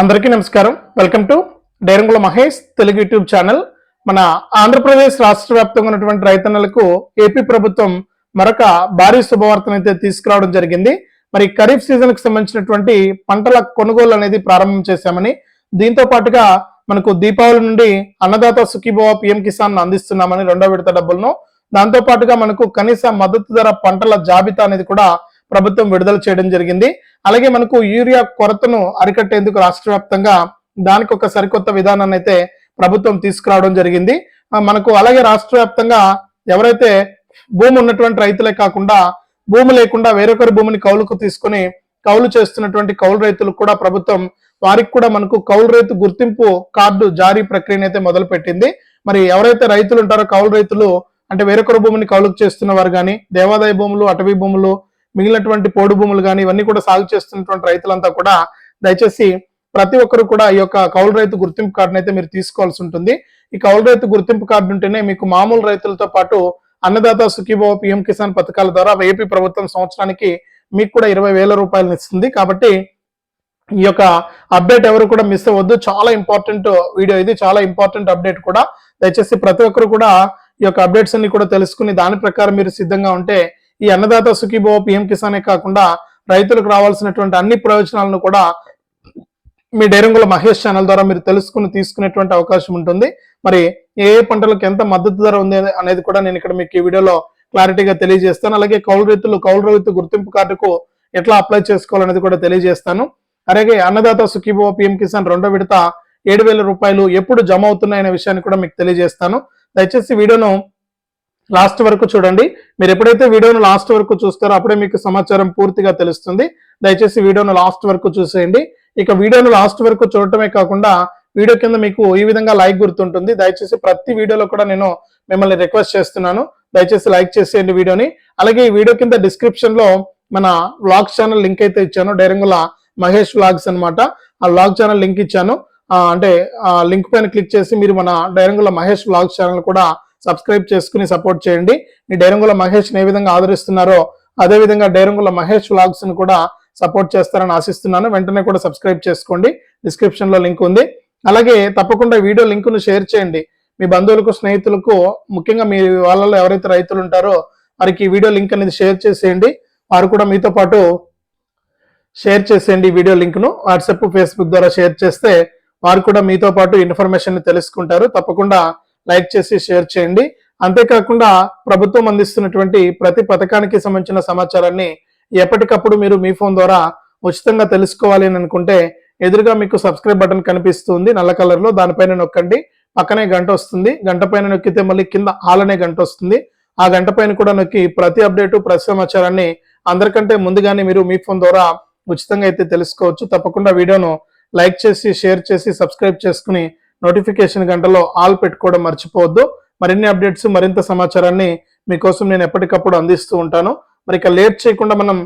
అందరికీ నమస్కారం. Welcome to Dairangula Mahesh Telugu YouTube channel. మన ఆంధ్రప్రదేశ్ రాష్ట్ర వ్యాప్తంగా ఉన్నటువంటి రైతన్నలకు ఏపీ ప్రభుత్వం మరొక భారీ శుభవార్తనైతే తీసుకురావడం జరిగింది. మరి ఖరీఫ్ సీజన్కు సంబంధించినటువంటి పంటల కొనుగోలు అనేది ప్రారంభం చేశామని దీంతో పాటుగా మనకు దీపావళి నుండి అన్నదాత సుఖీభవ పిఎం కిసాన్ అందిస్తున్నామని రెండో విడత డబ్బులను దాంతో పాటుగా మనకు కనీస మద్దతు ధర పంటల జాబితా అనేది కూడా ప్రభుత్వం విడుదల చేయడం జరిగింది. అలాగే మనకు యూరియా కొరతను అరికట్టేందుకు రాష్ట్ర వ్యాప్తంగా దానికి ఒక సరికొత్త విధానాన్ని అయితే ప్రభుత్వం తీసుకురావడం జరిగింది. మనకు అలాగే రాష్ట్ర వ్యాప్తంగా ఎవరైతే భూమి ఉన్నటువంటి రైతులే కాకుండా భూమి లేకుండా వేరొకరి భూమిని కౌలుకు తీసుకొని కౌలు చేస్తున్నటువంటి కౌలు రైతులకు కూడా ప్రభుత్వం వారికి కూడా మనకు కౌలు రైతు గుర్తింపు కార్డు జారీ ప్రక్రియను అయితే మొదలు పెట్టింది మరి ఎవరైతే రైతులు ఉంటారో కౌలు రైతులు అంటే వేరొకరు భూమిని కౌలుకు చేస్తున్న వారు కానీ దేవాదాయ భూములు అటవీ భూములు మిగిలినటువంటి పోడు భూములు కానీ ఇవన్నీ కూడా సాగు చేస్తున్నటువంటి రైతులంతా కూడా దయచేసి ప్రతి ఒక్కరు కూడా ఈ యొక్క కౌలు రైతు గుర్తింపు కార్డును అయితే మీరు తీసుకోవాల్సి ఉంటుంది. ఈ కౌలు రైతు గుర్తింపు కార్డు ఉంటేనే మీకు మామూలు రైతులతో పాటు అన్నదాత సుఖీభవ పిఎం కిసాన్ పథకాల ద్వారా ఏపీ ప్రభుత్వం సంవత్సరానికి మీకు కూడా ఇరవై వేల రూపాయలను ఇస్తుంది. కాబట్టి ఈ యొక్క అప్డేట్ ఎవరు కూడా మిస్ అవ్వద్దు. చాలా ఇంపార్టెంట్ వీడియో ఇది. చాలా ఇంపార్టెంట్ అప్డేట్ కూడా. దయచేసి ప్రతి ఒక్కరు కూడా ఈ యొక్క అప్డేట్స్ అన్ని కూడా తెలుసుకుని దాని ప్రకారం మీరు సిద్ధంగా ఉంటే ఈ అన్నదాత సుఖీభవ పిఎం కిసానే కాకుండా రైతులకు రావాల్సినటువంటి అన్ని ప్రయోజనాలను కూడా మీ డైరంగుల మహేష్ ఛానల్ ద్వారా మీరు తెలుసుకుని తీసుకునేటువంటి అవకాశం ఉంటుంది. మరి ఏ ఏ పంటలకు ఎంత మద్దతు ధర ఉంది అనేది కూడా నేను ఇక్కడ మీకు ఈ వీడియోలో క్లారిటీగా తెలియజేస్తాను. అలాగే కౌలు రైతులు కౌలు రైతు గుర్తింపు కార్డుకు ఎట్లా అప్లై చేసుకోవాలనేది కూడా తెలియజేస్తాను. అలాగే అన్నదాత సుఖీభవ పిఎం కిసాన్ రెండో విడత ఏడు వేల రూపాయలు ఎప్పుడు జమ అవుతున్నాయనే విషయాన్ని కూడా మీకు తెలియజేస్తాను. దయచేసి వీడియోను లాస్ట్ వరకు చూడండి. మీరు ఎప్పుడైతే వీడియోను లాస్ట్ వరకు చూస్తారో అప్పుడే మీకు సమాచారం పూర్తిగా తెలుస్తుంది. దయచేసి వీడియోను లాస్ట్ వరకు చూసేయండి. ఇక వీడియోను లాస్ట్ వరకు చూడటమే కాకుండా వీడియో కింద మీకు ఈ విధంగా లైక్ గుర్తుంటుంది. దయచేసి ప్రతి వీడియోలో కూడా నేను మిమ్మల్ని రిక్వెస్ట్ చేస్తున్నాను. దయచేసి లైక్ చేసేయండి వీడియోని. అలాగే ఈ వీడియో కింద డిస్క్రిప్షన్లో మన వ్లాగ్ ఛానల్ లింక్ అయితే ఇచ్చాను. డైరంగుల మహేష్ వ్లాగ్స్ అన్నమాట. ఆ వ్లాగ్ ఛానల్ లింక్ ఇచ్చాను. అంటే ఆ లింక్ పైన క్లిక్ చేసి మీరు మన డైరంగుల మహేష్ వ్లాగ్ ఛానల్ కూడా సబ్స్క్రైబ్ చేసుకుని సపోర్ట్ చేయండి. మీ డైరంగుల మహేష్ ఏ విధంగా ఆదరిస్తున్నారో అదే విధంగా డైరంగుల మహేష్ వ్లాగ్స్ను కూడా సపోర్ట్ చేస్తారని ఆశిస్తున్నాను. వెంటనే కూడా సబ్స్క్రైబ్ చేసుకోండి. డిస్క్రిప్షన్లో లింక్ ఉంది. అలాగే తప్పకుండా వీడియో లింక్ను షేర్ చేయండి. మీ బంధువులకు స్నేహితులకు ముఖ్యంగా మీ వాళ్ళలో ఎవరైతే రైతులు ఉంటారో వారికి ఈ వీడియో లింక్ అనేది షేర్ చేసేయండి. వారు కూడా మీతో పాటు షేర్ చేసేయండి ఈ వీడియో లింక్ను వాట్సాప్ ఫేస్బుక్ ద్వారా షేర్ చేస్తే వారు కూడా మీతో పాటు ఇన్ఫర్మేషన్ తెలుసుకుంటారు. తప్పకుండా లైక్ చేసి షేర్ చేయండి. అంతేకాకుండా ప్రభుత్వం అందిస్తున్నటువంటి ప్రతి పథకానికి సంబంధించిన సమాచారాన్ని ఎప్పటికప్పుడు మీరు మీ ఫోన్ ద్వారా ఉచితంగా తెలుసుకోవాలి అని అనుకుంటే ఎదురుగా మీకు సబ్స్క్రైబ్ బటన్ కనిపిస్తుంది. నల్ల కలర్లో దానిపైన నొక్కండి. పక్కనే గంట వస్తుంది. గంట పైన నొక్కితే మళ్ళీ కింద ఆల్ అనే గంట వస్తుంది. ఆ గంట పైన కూడా నొక్కి ప్రతి అప్డేటు ప్రతి సమాచారాన్ని అందరికంటే ముందుగానే మీరు మీ ఫోన్ ద్వారా ఉచితంగా అయితే తెలుసుకోవచ్చు. తప్పకుండా వీడియోను లైక్ చేసి షేర్ చేసి సబ్స్క్రైబ్ చేసుకుని నోటిఫికేషన్ గంటలో ఆల్ పెట్టుకోవడం మర్చిపోవద్దు. మరిన్ని అప్డేట్స్ మరింత సమాచారాన్ని మీకోసం నేను ఎప్పటికప్పుడు అందిస్తూ ఉంటాను. మరి ఇక లేట్ చేయకుండా మనం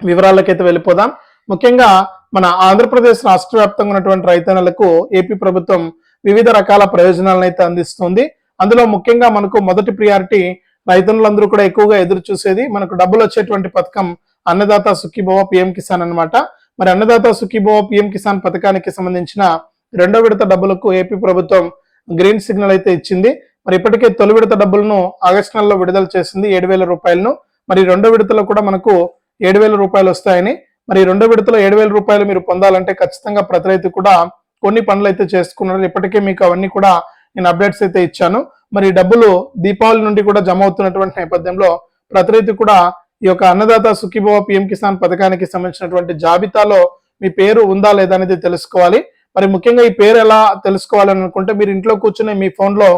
వివరాలకైతే వెళ్ళిపోదాం. ముఖ్యంగా మన ఆంధ్రప్రదేశ్ రాష్ట్ర వ్యాప్తంగా ఉన్నటువంటి రైతన్నలకు ఏపీ ప్రభుత్వం వివిధ రకాల ప్రయోజనాలను అయితే అందిస్తుంది. అందులో ముఖ్యంగా మనకు మొదటి ప్రియారిటీ రైతన్నులందరూ కూడా ఎక్కువగా ఎదురు చూసేది మనకు డబ్బులు వచ్చేటువంటి పథకం అన్నదాత సుఖీభవ పిఎం కిసాన్ అన్నమాట. మరి అన్నదాత సుఖీభవ పిఎం కిసాన్ పథకానికి సంబంధించిన రెండో విడత డబ్బులకు ఏపీ ప్రభుత్వం గ్రీన్ సిగ్నల్ అయితే ఇచ్చింది. మరి ఇప్పటికే తొలి విడత డబ్బులను ఆగస్టు నెలలో విడుదల చేసింది ఏడు వేల రూపాయలను. మరి రెండో విడతలో కూడా మనకు ఏడు వేల రూపాయలు వస్తాయని. మరి రెండో విడతలో ఏడు వేల రూపాయలు మీరు పొందాలంటే ఖచ్చితంగా ప్రతి రైతు కూడా కొన్ని పనులు అయితే చేసుకున్నారు. ఇప్పటికే మీకు అవన్నీ కూడా నేను అప్డేట్స్ అయితే ఇచ్చాను. మరి డబ్బులు దీపావళి నుండి కూడా జమ అవుతున్నటువంటి నేపథ్యంలో ప్రతి రైతు కూడా ఈ యొక్క అన్నదాత సుఖీభవ పిఎం కిసాన్ పథకానికి సంబంధించినటువంటి జాబితాలో మీ పేరు ఉందా లేదా అనేది తెలుసుకోవాలి. మరి ముఖ్యంగా ఈ పేరు ఎలా తెలుసుకోవాలని అనుకుంటే మీరు ఇంట్లో కూర్చుని మీ ఫోన్లో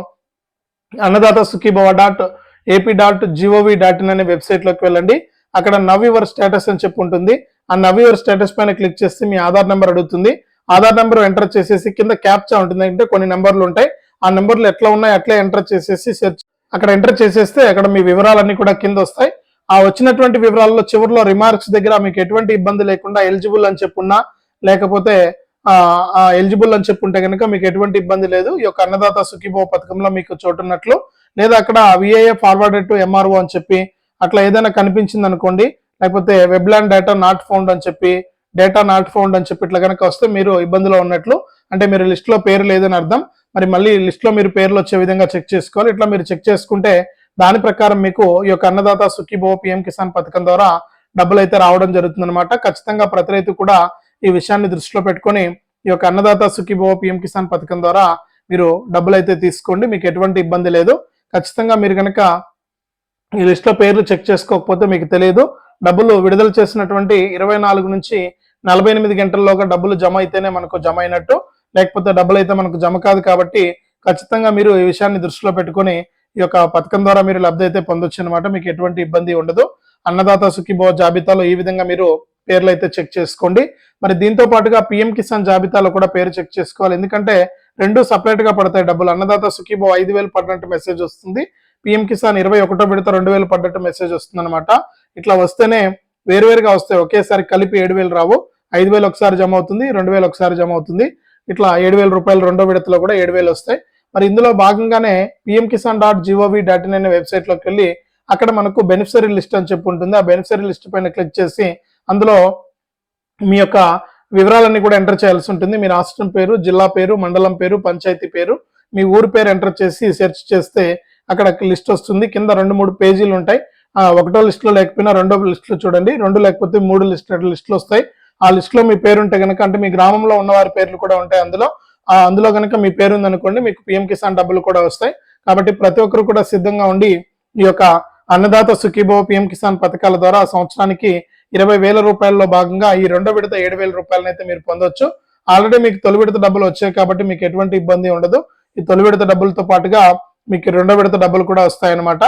Annadata Sukhibhava dot AP dot G O V dot in అనే వెబ్సైట్లోకి వెళ్ళండి. అక్కడ నవ్ యువర్ స్టేటస్ అని చెప్పి ఉంటుంది. ఆ నవ్ యువర్ స్టేటస్ పైన క్లిక్ చేస్తే మీ ఆధార్ నెంబర్ అడుగుతుంది. ఆధార్ నెంబర్ ఎంటర్ చేసేసి కింద క్యాప్చా ఉంటుంది అంటే కొన్ని నెంబర్లు ఉంటాయి. ఆ నెంబర్లు ఎట్లా ఉన్నాయి అట్లే ఎంటర్ చేసేసి సెర్చ్ అక్కడ ఎంటర్ చేసేస్తే అక్కడ మీ వివరాలన్నీ కూడా కింద వస్తాయి. ఆ వచ్చినటువంటి వివరాల్లో చివరిలో రిమార్క్స్ దగ్గర మీకు ఎటువంటి ఇబ్బంది లేకుండా ఎలిజిబుల్ అని చెప్పున్నా లేకపోతే ఎలిజిబుల్ అని చెప్పుంటే కనుక మీకు ఎటువంటి ఇబ్బంది లేదు. ఈ యొక్క అన్నదాత సుఖీభవ పథకంలో మీకు చోటున్నట్లు. లేదా అక్కడ విఐఏ ఫార్వర్డెడ్ టు ఎంఆర్ఓ అని చెప్పి అట్లా ఏదైనా కనిపించింది అనుకోండి లేకపోతే వెబ్లాండ్ డేటా నాట్ ఫౌండ్ అని చెప్పి డేటా నాట్ ఫౌండ్ అని చెప్పి ఇట్లా కనుక వస్తే మీరు ఇబ్బందిలో ఉన్నట్లు. అంటే మీరు లిస్ట్లో పేరు లేదని అర్థం. మరి మళ్ళీ లిస్ట్లో మీరు పేర్లు వచ్చే విధంగా చెక్ చేసుకోవాలి. ఇట్లా మీరు చెక్ చేసుకుంటే దాని ప్రకారం మీకు ఈ యొక్క అన్నదాత సుఖీభో పిఎం కిసాన్ పథకం ద్వారా డబ్బులు అయితే రావడం జరుగుతుంది అనమాట ఖచ్చితంగా ప్రతి రైతు కూడా ఈ విషయాన్ని దృష్టిలో పెట్టుకొని ఈ యొక్క అన్నదాత సుఖీభవ పిఎం కిసాన్ పథకం ద్వారా మీరు డబ్బులు అయితే తీసుకోండి మీకు ఎటువంటి ఇబ్బంది లేదు. ఖచ్చితంగా మీరు కనుక ఈ లిస్ట్లో పేర్లు చెక్ చేసుకోకపోతే మీకు తెలియదు. డబ్బులు విడుదల చేసినటువంటి ఇరవై నాలుగు నుంచి నలభై ఎనిమిది గంటల్లోగా డబ్బులు జమ అయితేనే మనకు జమ అయినట్టు లేకపోతే డబ్బులు అయితే మనకు జమ కాదు కాబట్టి ఖచ్చితంగా మీరు ఈ విషయాన్ని దృష్టిలో పెట్టుకొని ఈ యొక్క పథకం ద్వారా మీరు లబ్ధి అయితే పొందొచ్చు అనమాట మీకు ఎటువంటి ఇబ్బంది ఉండదు. అన్నదాత సుఖీభవ జాబితాలో ఈ విధంగా మీరు పేర్లు అయితే చెక్ చేసుకోండి. మరి దీంతో పాటుగా పిఎం కిసాన్ జాబితాలో కూడా పేరు చెక్ చేసుకోవాలి. ఎందుకంటే రెండు సపరేట్గా పడతాయి డబ్బులు. అన్నదాత సుఖీబో ఐదు వేలు పడినట్టు మెసేజ్ వస్తుంది. పిఎం కిసాన్ ఇరవై ఒకటో విడత రెండు వేలు పడ్డట్టు మెసేజ్ వస్తుంది అనమాట ఇట్లా వస్తేనే వేరువేరుగా వస్తాయి. ఒకేసారి కలిపి ఏడు వేలు రావు. ఐదు వేలు ఒకసారి జమ అవుతుంది. రెండు వేలు ఒకసారి జమ అవుతుంది. ఇట్లా ఏడు వేల రూపాయలు రెండో విడతలో కూడా ఏడు వేలు వస్తాయి. మరి ఇందులో భాగంగానే PM Kisan dot G O V dot in అనే వెబ్సైట్లోకి వెళ్ళి అక్కడ మనకు బెనిఫిషరీ లిస్ట్ అని చెప్పి ఉంటుంది. ఆ బెనిఫిషరీ లిస్ట్ పైన క్లిక్ చేసి అందులో మీ యొక్క వివరాలన్నీ కూడా ఎంటర్ చేయాల్సి ఉంటుంది. మీ రాష్ట్రం పేరు జిల్లా పేరు మండలం పేరు పంచాయతీ పేరు మీ ఊరు పేరు ఎంటర్ చేసి సెర్చ్ చేస్తే అక్కడ లిస్ట్ వస్తుంది. కింద రెండు మూడు పేజీలు ఉంటాయి. ఒకటో లిస్టులో లేకపోయినా రెండో లిస్టులో చూడండి. రెండు లేకపోతే మూడు లిస్ట్ లిస్టులు వస్తాయి. ఆ లిస్టులో మీ పేరు ఉంటే కనుక అంటే మీ గ్రామంలో ఉన్న వారి పేర్లు కూడా ఉంటాయి అందులో. అందులో కనుక మీ పేరు ఉందనుకోండి మీకు పిఎం కిసాన్ డబ్బులు కూడా వస్తాయి. కాబట్టి ప్రతి ఒక్కరు కూడా సిద్ధంగా ఉండి ఈ యొక్క అన్నదాత సుఖీభవ పిఎం కిసాన్ పథకాల ద్వారా సంవత్సరానికి ఇరవై వేల రూపాయల్లో భాగంగా ఈ రెండో విడత ఏడు వేల రూపాయలను అయితే మీరు పొందొచ్చు. ఆల్రెడీ మీకు తొలి విడత డబ్బులు వచ్చాయి కాబట్టి మీకు ఎటువంటి ఇబ్బంది ఉండదు. ఈ తొలి విడత డబ్బులతో పాటుగా మీకు రెండో విడత డబ్బులు కూడా వస్తాయన్నమాట.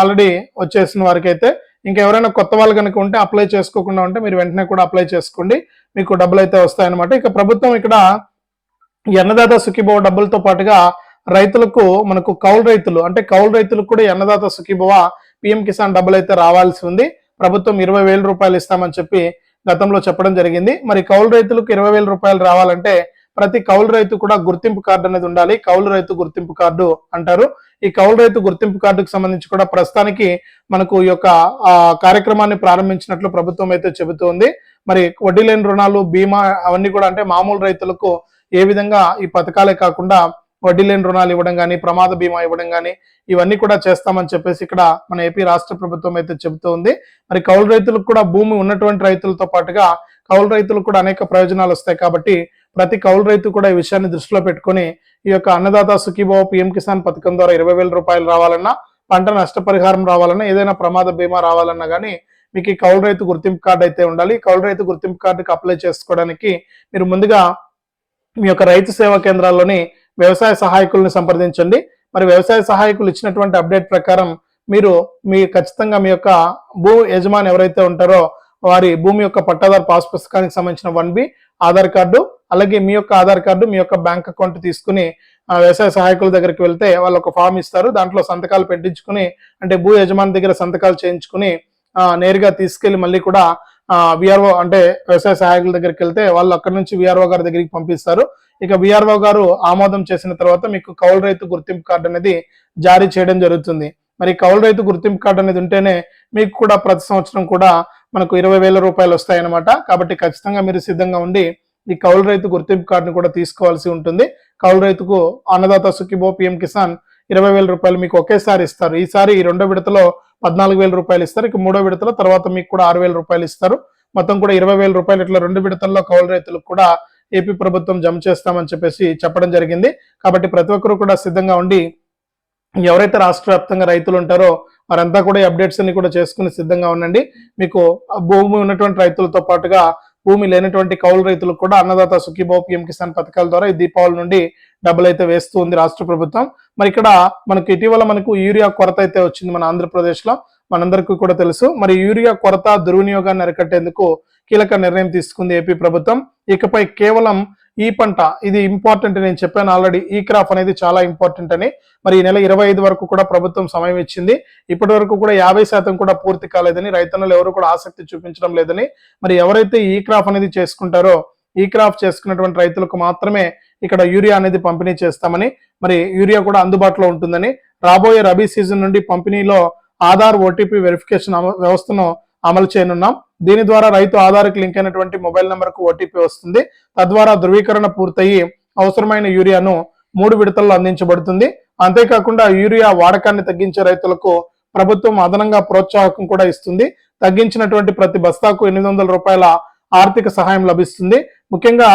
ఆల్రెడీ వచ్చేసిన వారికి అయితే ఇంకా ఎవరైనా కొత్త వాళ్ళు కనుక ఉంటే అప్లై చేసుకోకుండా ఉంటే మీరు వెంటనే కూడా అప్లై చేసుకోండి. మీకు డబ్బులు అయితే వస్తాయన్నమాట. ఇక ప్రభుత్వం ఇక్కడ ఎన్నదాత అన్నదాత సుఖీభవ డబ్బులతో పాటుగా రైతులకు మనకు కౌలు రైతులు అంటే కౌలు రైతులకు కూడా ఎన్నదాత అన్నదాత సుఖీభవ పిఎం కిసాన్ డబ్బులు అయితే రావాల్సి ఉంది. ప్రభుత్వం ఇరవై వేల రూపాయలు ఇస్తామని చెప్పి గతంలో చెప్పడం జరిగింది. మరి కౌలు రైతులకు ఇరవై వేల రూపాయలు రావాలంటే ప్రతి కౌలు రైతు కూడా గుర్తింపు కార్డు అనేది ఉండాలి. కౌలు రైతు గుర్తింపు కార్డు అంటారు. ఈ కౌలు రైతు గుర్తింపు కార్డుకు సంబంధించి కూడా ప్రస్తుతానికి మనకు ఈ యొక్క కార్యక్రమాన్ని ప్రారంభించినట్లు ప్రభుత్వం అయితే చెబుతోంది. మరి వడ్డీ లేని రుణాలు బీమా అవన్నీ కూడా అంటే మామూలు రైతులకు ఏ విధంగా ఈ పథకాలే కాకుండా వడ్డీ లేని రుణాలు ఇవ్వడం కానీ ప్రమాద బీమా ఇవ్వడం కానీ ఇవన్నీ కూడా చేస్తామని చెప్పేసి ఇక్కడ మన ఏపీ రాష్ట్ర ప్రభుత్వం అయితే చెబుతూ ఉంది. మరి కౌలు రైతులకు కూడా భూమి ఉన్నటువంటి రైతులతో పాటుగా కౌలు రైతులకు కూడా అనేక ప్రయోజనాలు వస్తాయి కాబట్టి ప్రతి కౌలు రైతు కూడా ఈ విషయాన్ని దృష్టిలో పెట్టుకొని ఈ యొక్క అన్నదాత సుఖీభావ పిఎం కిసాన్ పథకం ద్వారా ఇరవై వేల రూపాయలు రావాలన్నా పంట నష్టపరిహారం రావాలన్నా ఏదైనా ప్రమాద బీమా రావాలన్నా కానీ మీకు ఈ కౌలు రైతు గుర్తింపు కార్డు అయితే ఉండాలి. కౌలు రైతు గుర్తింపు కార్డుకి అప్లై చేసుకోవడానికి మీరు ముందుగా మీ యొక్క రైతు సేవా కేంద్రాల్లోని వ్యవసాయ సహాయకులను సంప్రదించండి. మరి వ్యవసాయ సహాయకులు ఇచ్చినటువంటి అప్డేట్ ప్రకారం మీరు మీ ఖచ్చితంగా మీ యొక్క భూ యజమాని ఎవరైతే ఉంటారో వారి భూమి యొక్క పట్టాదారు పాస్ పుస్తకానికి సంబంధించిన వన్ బి ఆధార్ కార్డు అలాగే మీ యొక్క ఆధార్ కార్డు మీ యొక్క బ్యాంక్ అకౌంట్ తీసుకుని వ్యవసాయ సహాయకుల దగ్గరికి వెళ్తే వాళ్ళు ఒక ఫామ్ ఇస్తారు. దాంట్లో సంతకాలు పెట్టించుకుని అంటే భూ యజమాని దగ్గర సంతకాలు చేయించుకుని నేరుగా తీసుకెళ్ళి మళ్ళీ కూడా విఆర్ఓ అంటే వ్యవసాయ సహాయకుల దగ్గరికి వెళ్తే వాళ్ళు అక్కడ నుంచి విఆర్ఓ గారి దగ్గరికి పంపిస్తారు. ఇక విఆర్ఓ గారు ఆమోదం చేసిన తర్వాత మీకు కౌలు రైతు గుర్తింపు కార్డు అనేది జారీ చేయడం జరుగుతుంది. మరి కౌలు రైతు గుర్తింపు కార్డు అనేది ఉంటేనే మీకు కూడా ప్రతి సంవత్సరం కూడా మనకు ఇరవై వేల రూపాయలు వస్తాయన్నమాట. కాబట్టి ఖచ్చితంగా మీరు సిద్ధంగా ఉండి ఈ కౌలు రైతు గుర్తింపు కార్డుని కూడా తీసుకోవాల్సి ఉంటుంది. కౌలు రైతుకు అన్నదాత సుఖిబో పిఎం కిసాన్ ఇరవై వేల రూపాయలు మీకు ఒకేసారి ఇస్తారు. ఈసారి ఈ రెండో విడతలో పద్నాలుగు వేల రూపాయలు ఇస్తారు. ఇక మూడో విడతలో తర్వాత మీకు కూడా ఆరు వేల రూపాయలు ఇస్తారు. మొత్తం కూడా ఇరవై వేల రూపాయలు ఇట్లా రెండు విడతల్లో కౌలు రైతులకు కూడా ఏపీ ప్రభుత్వం జమ చేస్తామని చెప్పేసి చెప్పడం జరిగింది. కాబట్టి ప్రతి ఒక్కరు కూడా సిద్ధంగా ఉండి ఎవరైతే రాష్ట్ర వ్యాప్తంగా రైతులు ఉంటారో వారంతా కూడా ఈ అప్డేట్స్ అన్ని కూడా చేసుకుని సిద్ధంగా ఉండండి. మీకు భూమి ఉన్నటువంటి రైతులతో పాటుగా భూమి లేనటువంటి కౌలు రైతులకు కూడా అన్నదాత సుఖీభావ పిఎం కిసాన్ పథకాల ద్వారా ఈ దీపావళి నుండి డబ్బులు అయితే వేస్తూ ఉంది రాష్ట్ర ప్రభుత్వం. మరి ఇక్కడ మనకు ఇటీవల మనకు యూరియా కొరత అయితే వచ్చింది మన ఆంధ్రప్రదేశ్లో మనందరికీ కూడా తెలుసు. మరి యూరియా కొరత దుర్వినియోగాన్ని అరికట్టేందుకు కీలక నిర్ణయం తీసుకుంది ఏపీ ప్రభుత్వం. ఇకపై కేవలం ఈ పంట ఇది ఇంపార్టెంట్ నేను చెప్పాను ఆల్రెడీ ఈ క్రాప్ అనేది చాలా ఇంపార్టెంట్ అని. మరి ఈ నెల ఇరవై ఐదు వరకు కూడా ప్రభుత్వం సమయం ఇచ్చింది. ఇప్పటి వరకు కూడా యాభై శాతం కూడా పూర్తి కాలేదని రైతన్నలు ఎవరు కూడా ఆసక్తి చూపించడం లేదని. మరి ఎవరైతే ఈ క్రాప్ అనేది చేసుకుంటారో ఈ క్రాప్ చేసుకున్నటువంటి రైతులకు మాత్రమే ఇక్కడ యూరియా అనేది పంపిణీ చేస్తామని మరి యూరియా కూడా అందుబాటులో ఉంటుందని. రాబోయే రబీ సీజన్ నుండి పంపిణీలో ఆధార్ ఓటీపీ వెరిఫికేషన్ వ్యవస్థను అమలు చేయనున్నాం. దీని ద్వారా రైతు ఆధార్కి లింక్ అయినటువంటి మొబైల్ నెంబర్కు ఓటీపీ వస్తుంది. తద్వారా ధృవీకరణ పూర్తయి అవసరమైన యూరియాను మూడు విడతల్లో అందించబడుతుంది. అంతేకాకుండా యూరియా వాడకాన్ని తగ్గించే రైతులకు ప్రభుత్వం అదనంగా ప్రోత్సాహకం కూడా ఇస్తుంది. తగ్గించినటువంటి ప్రతి బస్తాకు ఎనిమిది వందల రూపాయల ఆర్థిక సహాయం లభిస్తుంది. ముఖ్యంగా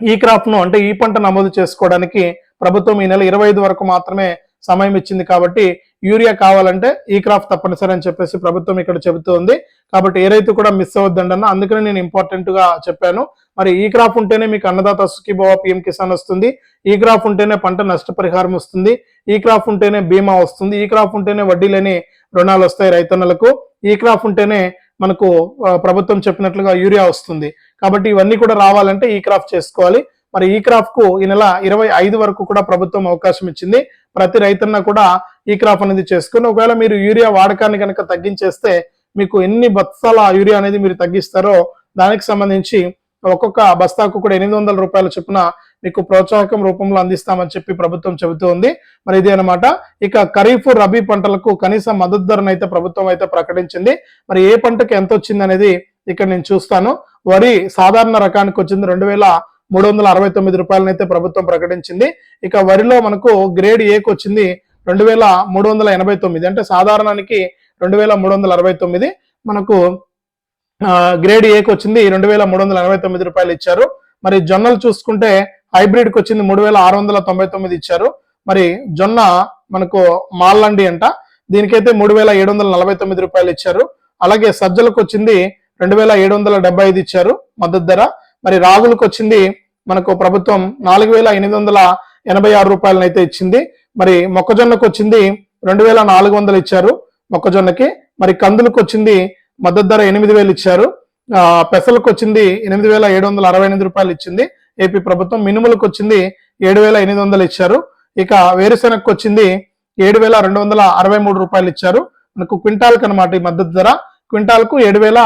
ఈ క్రాప్ను అంటే ఈ పంట నమోదు చేసుకోవడానికి ప్రభుత్వం ఈ నెల ఇరవై ఐదు వరకు మాత్రమే సమయం ఇచ్చింది కాబట్టి యూరియా కావాలంటే ఈ క్రాప్ తప్పనిసరి అని చెప్పేసి ప్రభుత్వం ఇక్కడ చెబుతోంది. కాబట్టి ఏ రైతు కూడా మిస్ అవ్వద్దండి అందుకని నేను ఇంపార్టెంట్గా చెప్పాను. మరి ఈ క్రాప్ ఉంటేనే మీకు అన్నదాత సుఖీభవ పిఎం కిసాన్ వస్తుంది. ఈ క్రాప్ ఉంటేనే పంట నష్టపరిహారం వస్తుంది. ఈ క్రాప్ ఉంటేనే బీమా వస్తుంది. ఈ క్రాప్ ఉంటేనే వడ్డీ లేని రుణాలు వస్తాయి రైతన్నలకు. ఈ క్రాప్ ఉంటేనే మనకు ప్రభుత్వం చెప్పినట్లుగా యూరియా వస్తుంది. కాబట్టి ఇవన్నీ కూడా రావాలంటే ఈ క్రాప్ చేసుకోవాలి. మరి ఈ క్రాప్కు ఈ నెల ఇరవై ఐదు వరకు కూడా ప్రభుత్వం అవకాశం ఇచ్చింది. ప్రతి రైతన్న కూడా ఈ క్రాప్ అనేది చేసుకుని ఒకవేళ మీరు యూరియా వాడకాన్ని కనుక తగ్గించేస్తే మీకు ఎన్ని బస్తాల యూరియా అనేది మీరు తగ్గిస్తారో దానికి సంబంధించి ఒక్కొక్క బస్తాకు కూడా ఎనిమిది వందల రూపాయల చొప్పున మీకు ప్రోత్సాహకం రూపంలో అందిస్తామని చెప్పి ప్రభుత్వం చెబుతూ ఉంది. మరి ఇదే అనమాట ఇక ఖరీఫ్ రబీ పంటలకు కనీస మద్దతు ధరను అయితే ప్రభుత్వం అయితే ప్రకటించింది. మరి ఏ పంటకు ఎంత వచ్చింది అనేది ఇక్కడ నేను చూస్తాను. వరి సాధారణ రకానికి వచ్చింది రెండు వేల మూడు వందల అరవై తొమ్మిది రూపాయలనైతే ప్రభుత్వం ప్రకటించింది. ఇక వరిలో మనకు గ్రేడ్ ఏకి వచ్చింది? రెండు వేల మూడు వందల ఎనభై తొమ్మిది. అంటే సాధారణానికి రెండు వేల మూడు వందల అరవై తొమ్మిది మనకు గ్రేడ్ ఏకి వచ్చింది రెండు వేల మూడు వందల ఎనభై తొమ్మిది రూపాయలు ఇచ్చారు. మరి జొన్నలు చూసుకుంటే హైబ్రిడ్కి వచ్చింది మూడు వేల ఆరు వందల తొంభై తొమ్మిది ఇచ్చారు. మరి జొన్న మనకు మాల్లండి అంట. దీనికైతే మూడు వేల ఏడు వందల నలభై తొమ్మిది రూపాయలు ఇచ్చారు. అలాగే సజ్జలకు వచ్చింది రెండు వేల ఏడు వందల డెబ్బై ఐదు ఇచ్చారు మద్దతు ధర. మరి రాగులకు వచ్చింది మనకు ప్రభుత్వం నాలుగు వేల ఎనిమిది వందల ఎనభై ఆరు రూపాయలను అయితే ఇచ్చింది. మరి మొక్కజొన్నకు వచ్చింది రెండు వేల నాలుగు వందలు ఇచ్చారు. మొక్కజొన్నకి మరి కందులకు వచ్చింది మద్దతు ధర ఎనిమిది వేలు ఇచ్చారు. ఆ, పెసలకు వచ్చింది ఎనిమిది వేల ఏడు వందల అరవై ఎనిమిది రూపాయలు ఇచ్చింది. ఏపీ ప్రభుత్వం మినుములకు వచ్చింది ఏడు వేల ఎనిమిది వందలు ఇచ్చారు. ఇక వేరుశెనగకు వచ్చింది ఏడు వేల రెండు వందల అరవై మూడు రూపాయలు ఇచ్చారు. మనకు క్వింటాల్కి అనమాట ఈ మద్దతు ధర. క్వింటాల్కు ఏడు వేల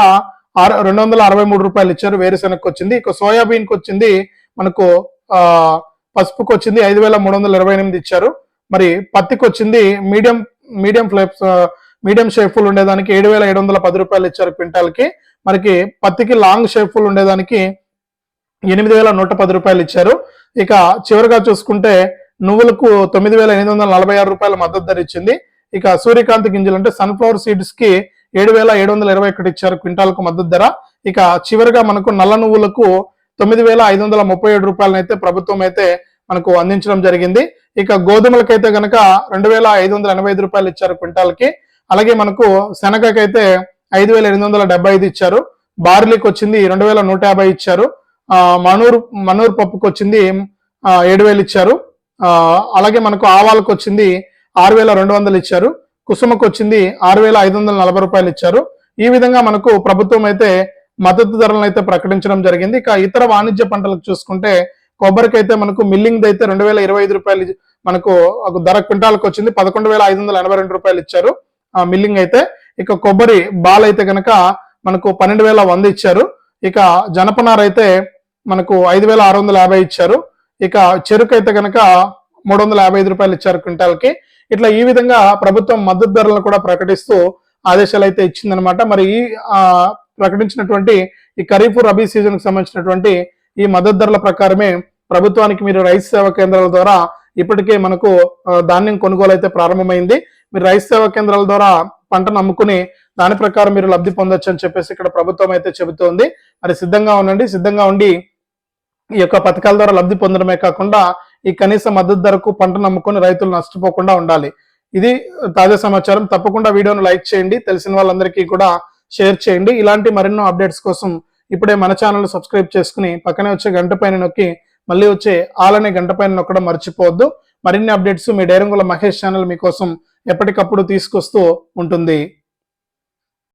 ఆరు రెండు వందల అరవై మూడు రూపాయలు ఇచ్చారు వేరుశెనగకు వచ్చింది ఇక సోయాబీన్కి వచ్చింది మనకు ఆ వచ్చింది ఐదు వేల మూడు వందల ఇరవై ఎనిమిది ఇచ్చారు. మరి పత్తికి వచ్చింది మీడియం మీడియం ఫ్లేప్స్ మీడియం షేప్ఫుల్ ఉండేదానికి ఏడు వేల ఏడు వందల పది రూపాయలు ఇచ్చారు క్వింటాల్కి. మనకి పత్తికి లాంగ్ షేప్ఫుల్ ఉండేదానికి ఎనిమిది వేల నూట పది రూపాయలు ఇచ్చారు. ఇక చివరిగా చూసుకుంటే నువ్వులకు తొమ్మిది వేల ఎనిమిది వందల నలభై ఆరు రూపాయల మద్దతు ధర ఇచ్చింది. ఇక సూర్యకాంతి గింజలు అంటే సన్ఫ్లవర్ సీడ్స్కి ఏడు వేల ఏడు వందల ఇరవై ఒకటి ఇచ్చారు క్వింటాల్కు మద్దతు ధర. ఇక చివరిగా మనకు నల్ల నువ్వులకు తొమ్మిది వేల ఐదు వందల ముప్పై ఏడు రూపాయలనైతే ప్రభుత్వం అయితే మనకు అందించడం జరిగింది. ఇక గోధుమలకైతే గనక రెండు వేల ఐదు వందల ఎనభై ఐదు రూపాయలు ఇచ్చారు క్వింటాల్కి. అలాగే మనకు శనగకైతే ఐదు వేల ఎనిమిది వందల డెబ్బై ఐదు ఇచ్చారు. బార్లీకి వచ్చింది రెండు వేల నూట యాభై ఇచ్చారు. మనూరు మనూరు పప్పుకి వచ్చింది ఏడు వేలు ఇచ్చారు. అలాగే మనకు ఆవాలకు వచ్చింది ఆరు వేల రెండు వందలు ఇచ్చారు. కుసుమకు వచ్చింది ఆరు వేల ఐదు వందల నలభై రూపాయలు ఇచ్చారు. ఈ విధంగా మనకు ప్రభుత్వం అయితే మద్దతు ధరలను అయితే ప్రకటించడం జరిగింది. ఇక ఇతర వాణిజ్య పంటలకు చూసుకుంటే కొబ్బరికి అయితే మనకు మిల్లింగ్ అయితే రెండు వేల ఇరవై ఐదు రూపాయలు మనకు ఒక ధర క్వింటాల్కి వచ్చింది. పదకొండు వేల ఐదు వందల ఎనభై రెండు రూపాయలు ఇచ్చారు. ఆ మిల్లింగ్ అయితే ఇక కొబ్బరి బాల్ అయితే కనుక మనకు పన్నెండు వేల వంద ఇచ్చారు. ఇక జనపనార అయితే మనకు ఐదు వేల ఆరు వందల యాభై ఇచ్చారు. ఇక చెరుకు అయితే కనుక మూడు వందల యాభై ఐదు రూపాయలు ఇచ్చారు క్వింటాల్కి. ఇట్లా ఈ విధంగా ప్రభుత్వం మద్దతు ధరలను కూడా ప్రకటిస్తూ ఆదేశాలు అయితే ఇచ్చిందనమాట మరి ఈ ప్రకటించినటువంటి ఈ ఖరీఫ్ రబీ సీజన్కి సంబంధించినటువంటి ఈ మద్దతు ధరల ప్రకారమే ప్రభుత్వానికి మీరు రైతు సేవా కేంద్రాల ద్వారా ఇప్పటికే మనకు ధాన్యం కొనుగోలు అయితే ప్రారంభమైంది. మీరు రైతు సేవా కేంద్రాల ద్వారా పంటను అమ్ముకుని దాని ప్రకారం మీరు లబ్ధి పొందొచ్చు అని చెప్పేసి ఇక్కడ ప్రభుత్వం అయితే చెబుతోంది. మరి సిద్ధంగా ఉండండి. సిద్ధంగా ఉండి ఈ యొక్క పథకాల ద్వారా లబ్ధి పొందడమే కాకుండా ఈ కనీస మద్దతు ధరకు పంటను అమ్ముకొని రైతులు నష్టపోకుండా ఉండాలి. ఇది తాజా సమాచారం. తప్పకుండా వీడియోను లైక్ చేయండి. తెలిసిన వాళ్ళందరికీ కూడా షేర్ చేయండి. ఇలాంటి మరెన్నో అప్డేట్స్ కోసం ఇప్పుడే మన ఛానల్ సబ్స్క్రైబ్ చేసుకుని పక్కనే వచ్చే గంట పైన నొక్కి మళ్ళీ వచ్చే ఆలనే గంట పైన నొక్కడం మర్చిపోవద్దు. మరిన్ని అప్డేట్స్ మీ డైరంగుల మహేష్ ఛానల్ మీకోసం ఎప్పటికప్పుడు తీసుకొస్తూ ఉంటుంది.